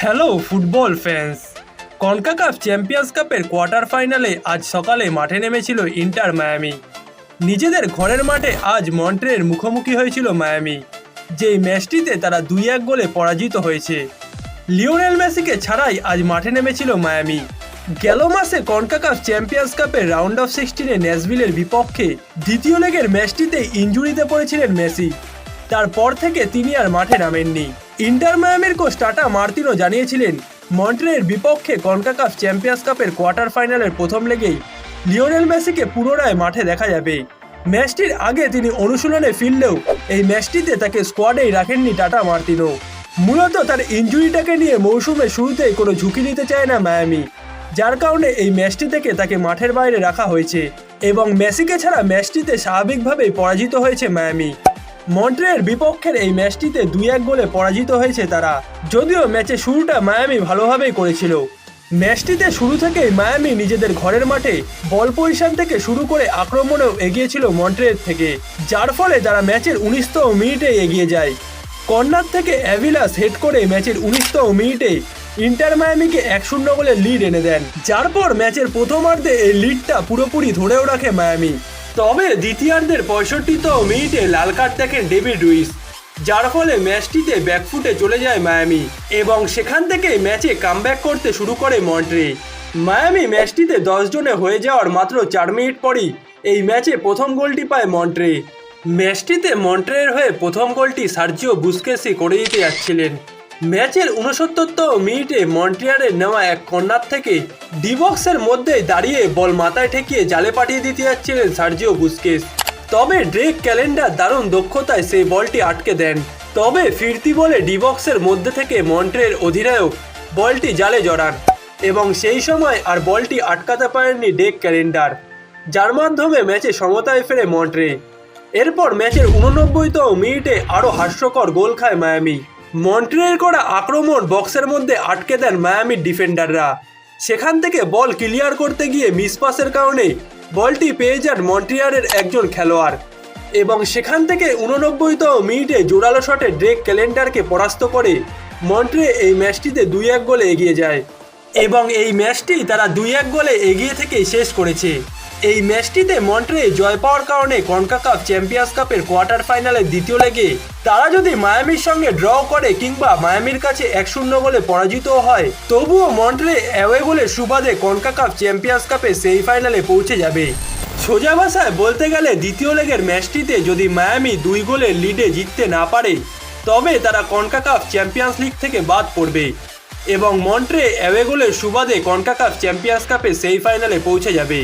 Hello football fans CONCACAF champions কাপের quarter ফাইনালে আজ সকালে মাঠে নেমেছিল ইন্টার মায়ামি নিজেদের ঘরের মাঠে আজ মন্ট্রের মুখোমুখি হয়েছিল মায়ামি যেই ম্যাচটিতে তারা দুই এক গোলে পরাজিত হয়েছে। লিওনেল মেসিকে ছাড়াই আজ মাঠে নেমেছিল মায়ামি গেল মাসে কনকাকাপ চ্যাম্পিয়ন্স কাপের রাউন্ড অফ সিক্সটিনে ন্যাসভিলের বিপক্ষে দ্বিতীয় লেগের ম্যাচটিতে ইঞ্জুরিতে পড়েছিলেন মেসি। তারপর থেকে তিনি আর মাঠে নামেননি। ইন্টার মায়ামির কোচ টাটা মার্তিনো জানিয়েছিলেন মন্ট্রের বিপক্ষে কনকাকাফ চ্যাম্পিয়ন্স কাপের কোয়ার্টার ফাইনালের প্রথম লেগেই লিওনেল মেসিকে পুনরায় মাঠে দেখা যাবে। ম্যাচটির আগে তিনি অনুশীলনে ফিরলেও এই ম্যাচটিতে তাকে স্কোয়াডেই রাখেননি টাটা মার্তিনো। মূলত তার ইঞ্জুরিটাকে নিয়ে মৌসুমের শুরুতেই কোনো ঝুঁকি নিতে চায় না মায়ামি। যার কারণে এই ম্যাচটি থেকে তাকে মাঠের বাইরে রাখা হয়েছে এবং মেসিকে ছাড়া ম্যাচটিতে স্বাভাবিকভাবেই পরাজিত হয়েছে মায়ামি। মন্ট্রের বিপক্ষের এই ম্যাচটিতে দুই এক গোলে পরাজিত হয়েছে তারা। যদিও ম্যাচের শুরুটা মায়ামি ভালোভাবেই করেছিল। ম্যাচটিতে শুরু থেকেই মায়ামি নিজেদের ঘরের মাঠে বল পজিশন থেকে শুরু করে আক্রমণেও এগিয়েছিল মন্ট্রের থেকে, যার ফলে তারা ম্যাচের উনিশতম মিনিটে এগিয়ে যায়। কর্নার থেকে অ্যাভিলাস হেড করে ম্যাচের উনিশতম মিনিটে ইন্টার মায়ামিকে এক শূন্য গোলে লিড এনে দেন, যার পর ম্যাচের প্রথমার্ধে এই লিডটা পুরোপুরি ধরেও রাখে মায়ামি। তবে দ্বিতীয়ার্ধের পঁয়ষট্টিতম মিনিটে লাল কার্ড দেখেন ডেভিড রুইস, যার ফলে ম্যাচটিতে ব্যাকফুটে চলে যায় মায়ামি এবং সেখান থেকে ম্যাচে কামব্যাক করতে শুরু করে মন্ট্রে। মায়ামি ম্যাচটিতে দশ জনে হয়ে যাওয়ার মাত্র চার মিনিট পরই এই ম্যাচে প্রথম গোলটি পায় মন্ট্রে। ম্যাচটিতে মন্ট্রের হয়ে প্রথম গোলটি সার্জিও বুস্কেসি করে দিতে যাচ্ছিলেন। ম্যাচের উনসত্তরতম মিনিটে মন্ট্রিয়ারের নেওয়া এক কর্নার থেকে ডিবক্সের মধ্যে দাঁড়িয়ে বল মাথায় ঠেকিয়ে জালে পাঠিয়ে দিতে যাচ্ছিলেন সার্জিও বুস্কেস। তবে ড্রেক ক্যালেন্ডার দারুণ দক্ষতায় সেই বলটি আটকে দেন। তবে ফিরতি বলে ডিবক্সের মধ্যে থেকে মন্ট্রের অধিনায়ক বলটি জালে জড়ান এবং সেই সময় আর বলটি আটকাতে পারেননি ডেক ক্যালেন্ডার। যার মাধ্যমে ম্যাচে সমতায় ফেরে মন্ট্রে এরপর ম্যাচের উননব্বইতম মিনিটে আরও হাস্যকর গোল খায় মায়ামি। মন্ট্রিয়ার করা আক্রমণ বক্সের মধ্যে আটকে দেন মায়ামির ডিফেন্ডাররা। সেখান থেকে বল ক্লিয়ার করতে গিয়ে মিসপাসের কারণে বলটি পেয়ে যান মন্ট্রিয়ারের একজন খেলোয়াড়। এবং সেখান থেকে উননব্বইতম মিনিটে জোরালো শটে ড্রেক ক্যালেন্ডারকে পরাস্ত করে মন্ট্রে এই ম্যাচটিতে দুই এক গোলে এগিয়ে যায়। এবং এই ম্যাচটি তারা দুই এক গোলে এগিয়ে থেকে শেষ করেছে। এই ম্যাচটিতে মন্ট্রে জয় পাওয়ার কারণে কনকাকাফ চ্যাম্পিয়ন্স কাপের কোয়ার্টার ফাইনালে দ্বিতীয় লেগে। তারা যদি মায়ামির সঙ্গে ড্র করে কিংবা মায়ামির কাছে এক শূন্য গোলে পরাজিত হয়, তবুও মন্ট্রে অ্যাওয়ে গোলের সুবাদে কনকাকাফ চ্যাম্পিয়ন্স কাপে সেই ফাইনালে পৌঁছে যাবে। সোজা ভাষায় বলতে গেলে দ্বিতীয় লেগের ম্যাচটিতে যদি মায়ামি দুই গোলের লিডে জিততে না পারে, তবে তারা কনকাকাফ চ্যাম্পিয়ন্স লিগ থেকে বাদ পড়বে এবং মন্ট্রে অ্যাওয়ে গোলের সুবাদে কনকাকাফ চ্যাম্পিয়ন্স কাপে সেই ফাইনালে পৌঁছে যাবে।